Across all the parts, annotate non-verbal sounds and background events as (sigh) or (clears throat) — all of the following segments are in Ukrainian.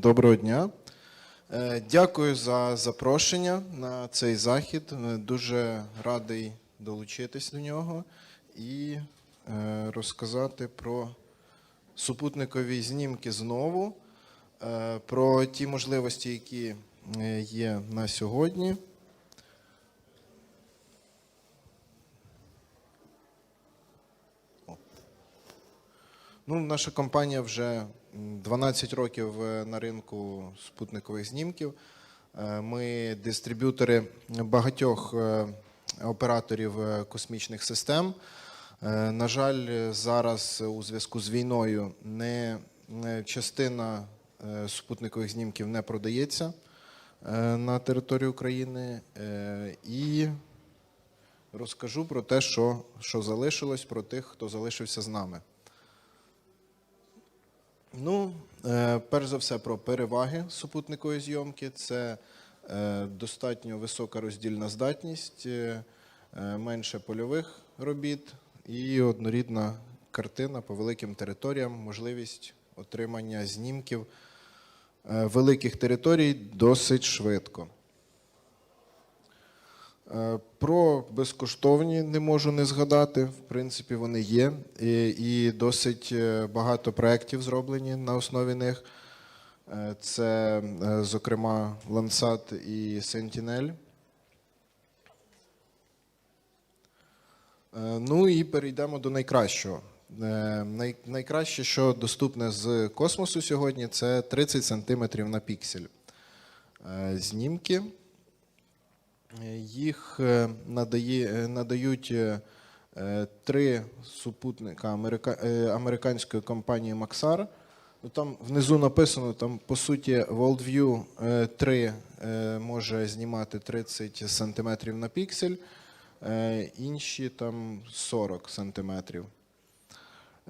Доброго дня. Е, Дякую за запрошення на цей захід. Е, Дуже радий долучитись до нього і е, розказати про супутникові знімки знову, про ті можливості, які є на сьогодні. Ну, наша компанія вже 12 років е, на ринку спутникових знімків. Е, Ми дистриб'ютори багатьох е, операторів космічних систем. На жаль, зараз у зв'язку з війною не частина супутникових знімків не продається на території України. І розкажу про те, що, що залишилось, про тих, хто залишився з нами. Ну, е, перш за все, про переваги супутникової зйомки. Це е, достатньо висока роздільна здатність, е, менше польових робіт і однорідна картина по великим територіям, можливість отримання знімків великих територій досить швидко. Е, Про безкоштовні не можу не згадати. В принципі, вони є, і, досить е, багато проєктів зроблені на основі них. Е, Це, зокрема, Landsat і Sentinel. Ну і перейдемо до найкращого. Най- Найкраще, що доступне з космосу сьогодні, це 30 см на піксель. Знімки. Їх е, надає, е, надають е, три супутника америка, американської компанії Maxar. Ну, Там внизу написано, там по суті WorldView е, 3 е, може знімати 30 см на піксель, інші там 40 см.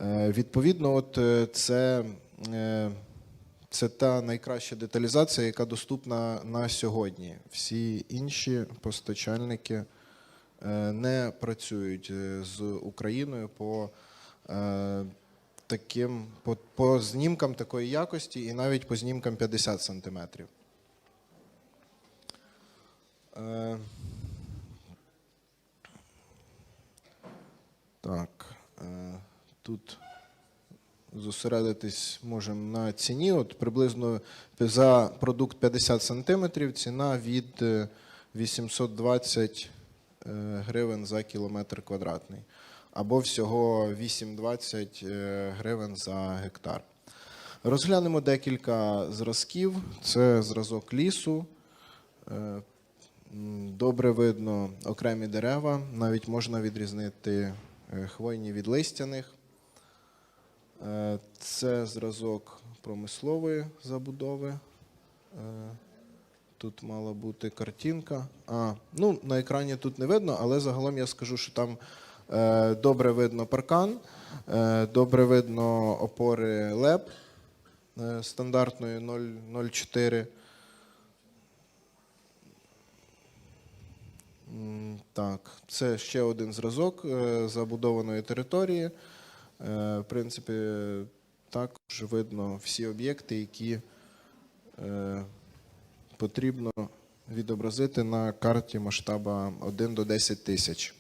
Відповідно, от це, це та найкраща деталізація, яка доступна на сьогодні. Всі інші постачальники е, не працюють е, з Україною по е, таким по, по знімкам такої якості і навіть по знімкам 50 сантиметрів. Так, тут зосередитись можемо на ціні. От приблизно за продукт 50 сантиметрів ціна від е, 820 е, гривень за кілометр квадратний, або всього 8,20 е, гривень за гектар. Розглянемо декілька зразків. Це зразок лісу. Е, Добре видно окремі дерева, навіть можна відрізнити е, хвойні від листяних. Е, Це зразок промислової забудови. Е, Тут мала бути картинка. А, ну, на екрані тут не видно, але загалом я скажу, що там е, добре видно паркан, добре видно опори ЛЕП е, стандартної 0,04. Так, це ще один зразок забудованої території. Е, В принципі, також видно всі об'єкти, які е, потрібно відобразити на карті масштаба 1 до 10 тисяч.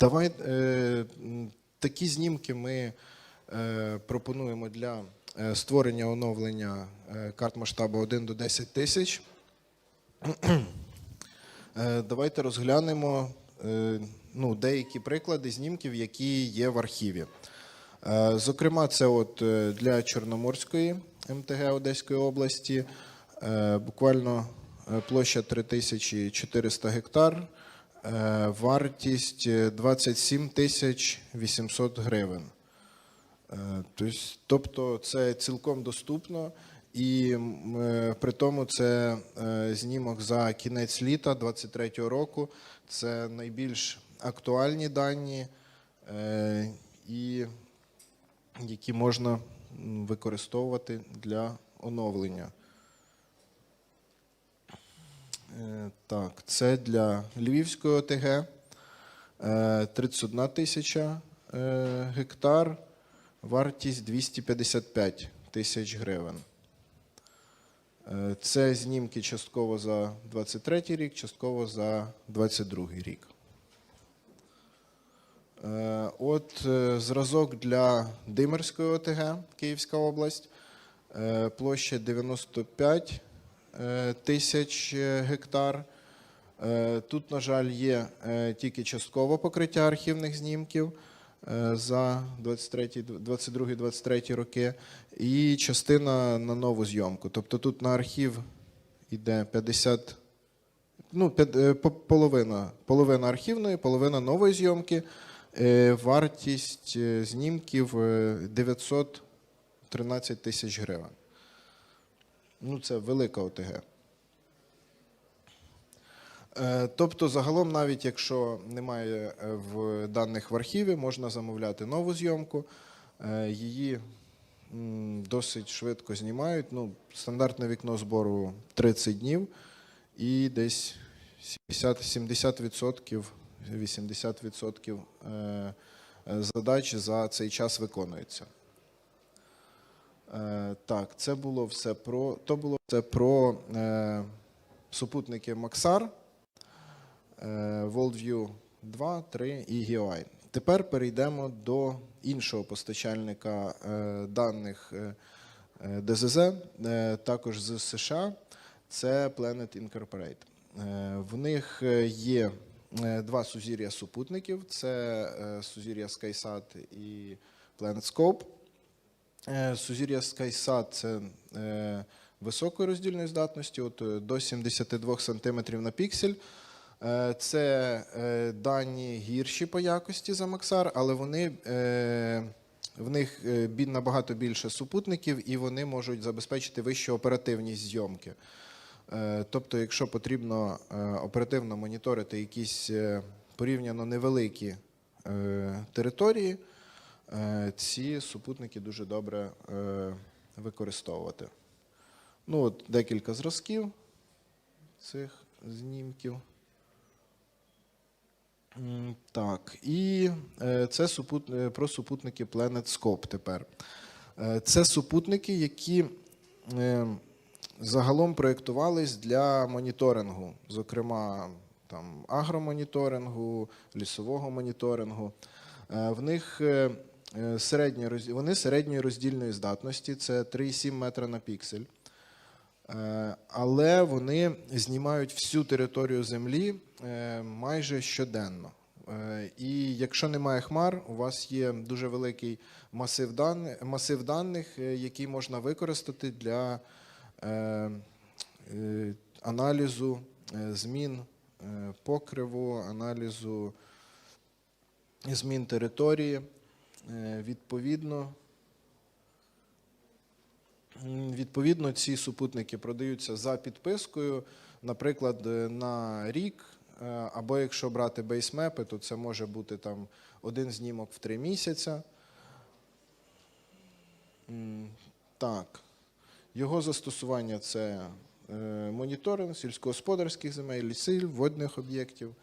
Давай е, такі знімки ми пропонуємо для створення оновлення карт масштабу 1 до 10 тисяч. (clears throat) Давайте розглянемо ну, деякі приклади знімків, які є в архіві. Е, Зокрема, це от е, для Чорноморської МТГ Одеської області. е, Буквально площа 3400 гектар, вартість е, 27 тисяч 800 гривень. Тобто це цілком доступно, і при тому це знімок за кінець літа 23-го року. Це найбільш актуальні дані, е, і які можна використовувати для оновлення. Е, Так, це для Львівської ОТГ. Е, 31 тисяча е, гектар. Вартість 255 тисяч гривень. Це знімки частково за 23 рік, частково за 22 рік. Е, От е, зразок для Димирської ОТГ, Київська область, Е, площа 95 е, тисяч гектар. Тут, на жаль, є тільки часткове покриття архівних знімків за 22-23 роки і частина на нову зйомку. Тобто тут на архів йде 50, ну, половина, половина архівної, половина нової зйомки. Е, Вартість е, знімків е, 913 тисяч гривень. Ну, це велика ОТГ. Е, Тобто, загалом, навіть якщо немає е, в даних в архіві, можна замовляти нову зйомку. Е, Її досить швидко знімають. Ну, стандартне вікно збору 30 днів і десь 70, 70%, 80% е, задач за цей час виконується. Е, Так, це було все про то було все про е, супутники Максар, е, WorldView 2, 3 і GeoEye. Тепер перейдемо до іншого постачальника е, даних е, е, ДЗЗ, е, також з США. Це Planet Incorporate. Е, В них є два сузір'я супутників: це е, сузір'я SkySat і PlanetScope. Е, Сузір'я SkySat – це е, високої роздільної здатності, от е, до 72 см на піксель. Е, Це е, дані гірші по якості за Максар, але вони, е, в них е, набагато більше супутників і вони можуть забезпечити вищу оперативність зйомки. Е, Тобто, якщо потрібно е, оперативно моніторити якісь е, порівняно невеликі території, ці супутники дуже добре використовувати. Ну, от декілька зразків цих знімків. Так, і це супут, про супутники PlanetScope тепер. Е, Це супутники, які загалом проєктувались для моніторингу, зокрема там, агромоніторингу, лісового моніторингу. Е, В них е, е, середня, роз- вони середньої роздільної здатності, це 3,7 метра на піксель. Але вони знімають всю територію Землі майже щоденно. І якщо немає хмар, у вас є дуже великий масив даних, масив даних який можна використати для аналізу е, змін е, покриву, аналізу змін території. Е, Відповідно, Відповідно, ці супутники продаються за підпискою, наприклад, е, на рік. е, Або якщо брати бейсмепи, то це може бути там один знімок в три місяця. Так. Його застосування це е, моніторинг сільськогосподарських земель, лісів, водних об'єктів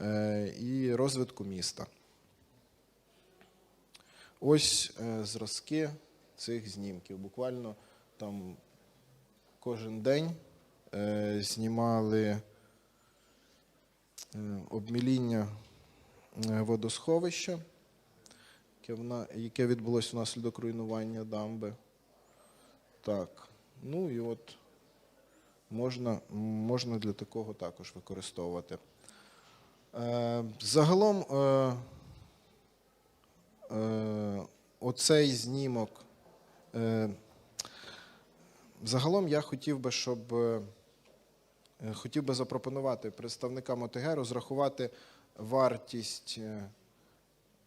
е, і розвитку міста. Ось е, зразки цих знімків. Буквально там кожен день знімали обміління водосховища, яке відбулося внаслідок руйнування дамби. Так, ну і от можна, можна для такого також використовувати. Е, загалом. Е, Е, оцей знімок. Е, загалом я хотів би, щоб е, хотів би запропонувати представникам ОТГ розрахувати вартість е,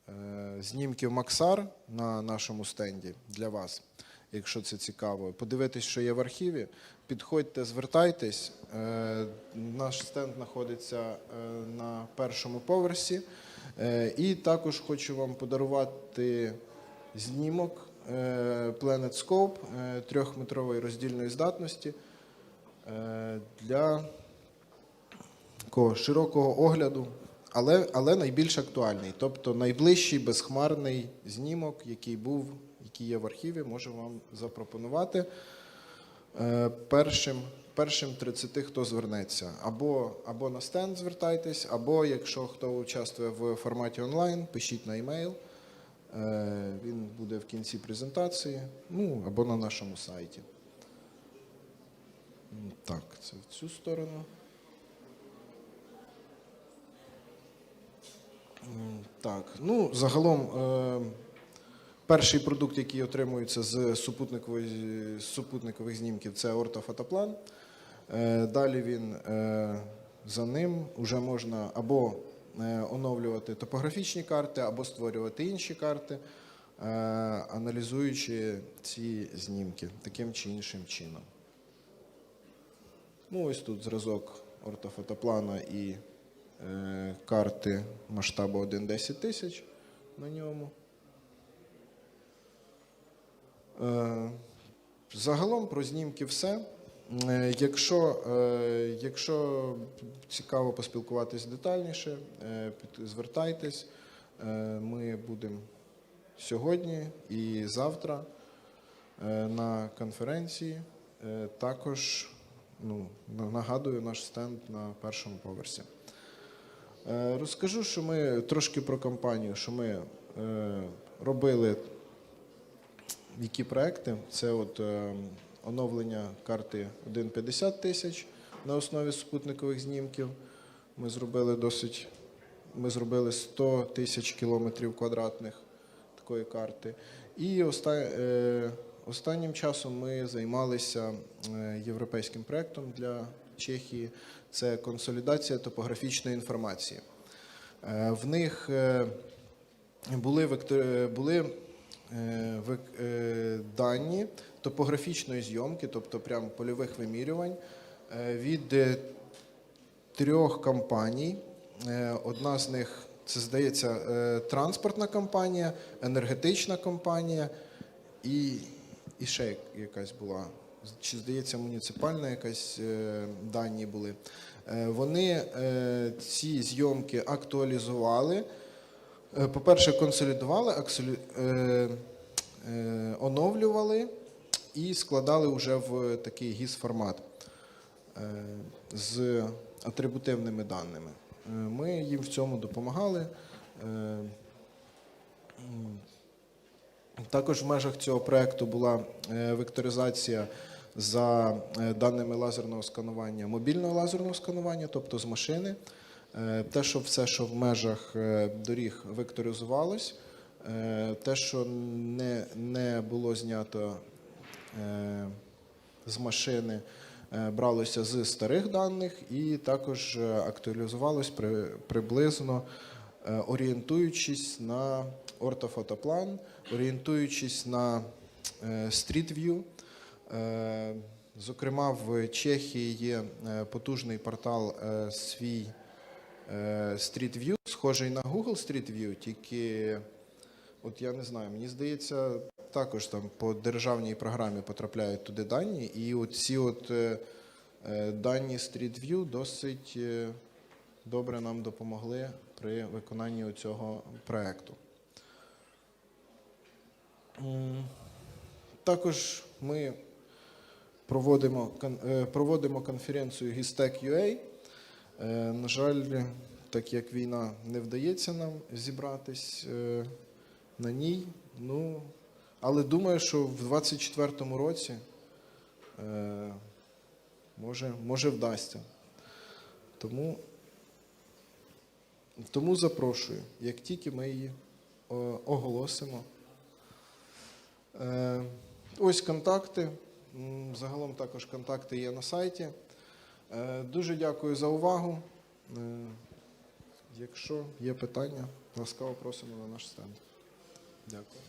е, знімків Максар на нашому стенді для вас, якщо це цікаво. Подивитись, що є в архіві. Підходьте, звертайтесь. Е, Наш стенд знаходиться е, на першому поверсі. Е, І також хочу вам подарувати знімок Planet Scope трьохметрової роздільної здатності для такого широкого огляду, але, але найбільш актуальний, тобто найближчий безхмарний знімок, який був які є в архіві, можу вам запропонувати. Е, Першим, першим 30, хто звернеться, або, або на стенд звертайтесь, або якщо хто участвує в форматі онлайн, пишіть на емейл. Е, Він буде в кінці презентації, ну або на нашому сайті. Так, це в цю сторону. Так, ну загалом е, перший продукт, який отримується з з супутникових знімків, це ортофотоплан. Е, Далі він е, за ним вже можна або е, оновлювати топографічні карти, або створювати інші карти, аналізуючи ці знімки таким чи іншим чином. Ну, ось тут зразок ортофотоплана і карти масштабу 1,10 тисяч на ньому. Е, загалом про знімки все. Е, Якщо, е, якщо цікаво поспілкуватись детальніше, е, звертайтесь. Е, Ми будемо сьогодні і завтра е, на конференції. Е, Також ну, нагадую наш стенд на першому поверсі. Е, Розкажу, що ми трошки про компанію, що ми е, робили які проекти. Це от е, оновлення карти 1,50 тисяч на основі супутникових знімків. Ми зробили досить. Ми зробили 100 тисяч кілометрів квадратних такої карти. І е, останнім часом ми займалися е, європейським проектом для Чехії. Це консолідація топографічної інформації. В них були, були дані топографічної зйомки, тобто прям польових вимірювань е, від е, трьох компаній. Е, Одна з них, це здається, е, транспортна компанія, енергетична компанія і, і ще якась була. Чи здається, муніципальна якась е, дані були. Е, Вони е, ці зйомки актуалізували. Е, По-перше, консолідували, е, е, оновлювали і складали вже в такий гіс-формат з атрибутивними даними. Ми їм в цьому допомагали. Також в межах цього проекту була векторизація за даними лазерного сканування, мобільного лазерного сканування, тобто з машини. Е, Те, що все, що в межах е, доріг векторизувалось, е, те, що не, не було знято з машини, бралося з старих даних і також актуалізувалось при, приблизно орієнтуючись на ортофотоплан, орієнтуючись на. Е, Зокрема, в Чехії є потужний портал свій Street View, схожий на Google Street View, тільки от я не знаю, мені здається, також там по державній програмі потрапляють туди дані, і от ці от е, е, дані Street View досить е, добре нам допомогли при виконанні цього проекту. М, Також ми проводимо, е, проводимо конференцію Gistec.ua. Е, На жаль, так як війна не вдається нам зібратись е, на ній. Ну, але думаю, що в 2024 році е, може, може вдасться. Тому, тому запрошую, як тільки ми її оголосимо. Е, Ось контакти. Загалом також контакти є на сайті. Е, Дуже дякую за увагу. Е, Якщо є питання, ласкаво просимо на наш стенд. Дякую.